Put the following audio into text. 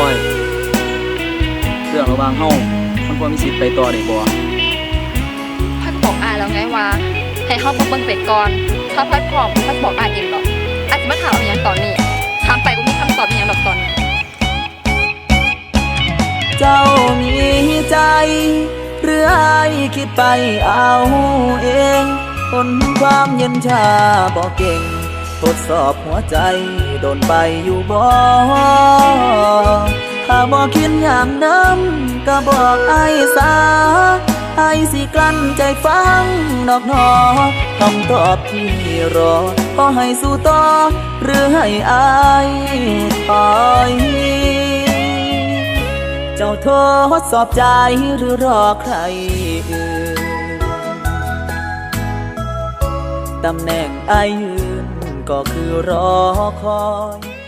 ว่างเฮามันพอมีสิทธิ์ไปต่อได้บ่พัดบอกอายแล้วไงว่าให้เขาบอกเบิ่งไปก่อนถ้าพัดพร้อมพัดบอกอายเองหรอกอาจจะมาถามเอาอย่างตอนนี้ถามไปก็มีคำตอบอหย่างดอกตอนนี้เจ้ามีใจหรือไอ้คิดไปเอาเองคนความเย็นชาบอกเก่ง ทดสอบหัวใจ โดนไปอยู่บ่ถ้าบอกคิดอย่างนั้นก็บอกไอ้สาไอ้สิกลั้นใจฟังนอกนอคำตอบที่รอขอให้สู้ต่อหรือให้อายถอยเจ้าทดสอบใจหรือรอใครอื่นตำแหน่งไอายยืน ก็คือรอคอย